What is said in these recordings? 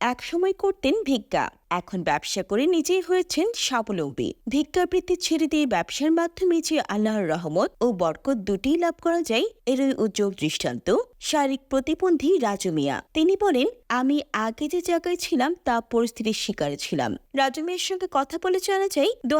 একসময় করতেন ভিক্ষা। এখন ব্যবসা করে নিজেই হয়েছেন স্বাবলম্বী। ভিক্ষাবৃত্তি ছেড়ে দিয়ে ব্যবসার মাধ্যমে যে আল্লাহর রহমত ও বরকত দুটিই লাভ করা যায়, এরই উজ্জ্বল দৃষ্টান্ত। শারীরিক প্রতিবন্ধী রাজু মিয়া। তিনি বলেন, আমি আগে যে জায়গায় ছিলাম, তা পরিস্থিতির শিকারে ছিলাম। রাজু মিয়ার সঙ্গে কথা বলে জানা যায় দু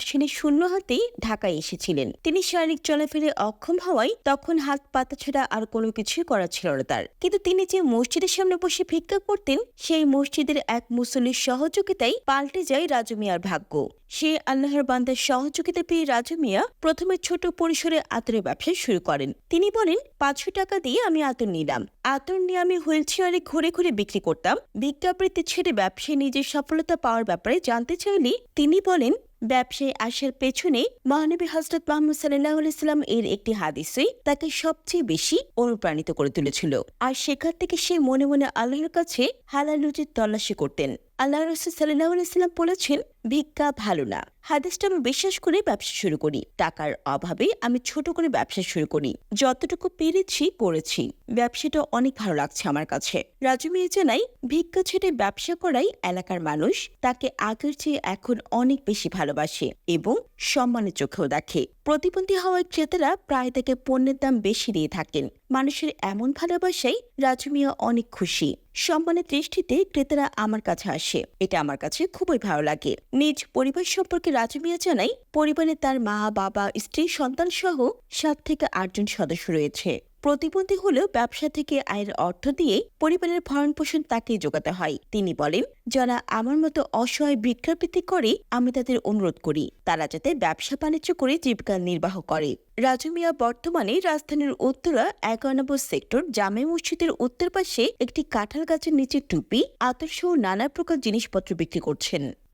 সালে শূন্য হাতেই ঢাকায় এসেছিলেন। তিনি শারীরিক চলাফেরে অক্ষম হওয়ায় তখন হাত পাতা ছাড়া আর কোনো কিছুই করা ছিল না তার। কিন্তু তিনি যে মসজিদের সামনে বসে ভিক্ষা করতেন, সেই মসজিদের এক মুসল্লির সহযোগিতায় পাল্টে যায় রাজু মিয়ার ভাগ্য। সে আল্লাহর বান্দার সহযোগিতা পেয়ে রাজু মিয়া প্রথমে ছোট পরিসরে আতরের ব্যবসা শুরু করেন। তিনি বলেন, পাঁচশো টাকা দিয়ে আমি আতর নিলাম। আতর নিয়ে আমি হুইল চেয়ারে ঘুরে ঘুরে বিক্রি করতাম। বিজ্ঞাপৃতি ছেড়ে ব্যবসায় নিজের সফলতা পাওয়ার ব্যাপারে জানতে চাইলে তিনি বলেন ব্যবসায় আসার পেছনে মহানবী হজরত মোহাম্মদ সাল্লাহ ইসলাম এর একটি হাদিসই তাকে সবচেয়ে বেশি অনুপ্রাণিত করে তুলেছিল। আর সেখান থেকে সে মনে মনে আল্লাহর কাছে হালাল রুজির তল্লাশি করতেন। আল্লাহ রসুল সাল্লাহ ইসলাম বলেছেন, ভিক্ষা ভালো না। হাদিসটা আমি বিশ্বাস করে ব্যবসা শুরু করি। টাকার অভাবে আমি ছোট করে ব্যবসা শুরু করি। যতটুকু পেরেছি করেছি ব্যবসাটা অনেক ভালো লাগছে আমার কাছে। রাজু মেয়ে জানাই ভিক্ষা ছেড়ে ব্যবসা করাই এলাকার মানুষ, তাকে আগের চেয়ে এখন অনেক বেশি ভালোবাসে এবং সম্মানের চোখেও দেখে। প্রতিবন্ধী হওয়ার ক্রেতারা প্রায় তাকে পণ্যের দাম বেশি দিয়ে থাকেন। মানুষের এমন ভালোবাসায় রাজমিয়া অনেক খুশি। সম্মানের দৃষ্টিতে ক্রেতারা আমার কাছে আসে। এটা আমার কাছে খুবই ভালো লাগে। নিজ পরিবার সম্পর্কে রাজু মিয়া জানাই পরিবারে তার মা, বাবা, স্ত্রী সন্তান সহ সাত থেকে আটজন সদস্য রয়েছে। প্রতিবন্ধী হলেও ব্যবসা থেকে আয়ের অর্থ দিয়ে পরিবারের ভরণ পোষণ তাকেই যোগাতে হয়। তিনি বলেন, যারা আমার মতো অসহায় ভিক্ষাবৃত্তি করে, আমি তাদের অনুরোধ করি। তারা যাতে ব্যবসা বাণিজ্য করে জীবিকা নির্বাহ করে। রাজু মিয়া বর্তমানে রাজধানীর উত্তরা নম্বর সেক্টর জামে মসজিদের উত্তর পাশে একটি কাঁঠাল গাছের নিচে টুপি, আতর সহ নানা প্রকার জিনিসপত্র বিক্রি করছেন।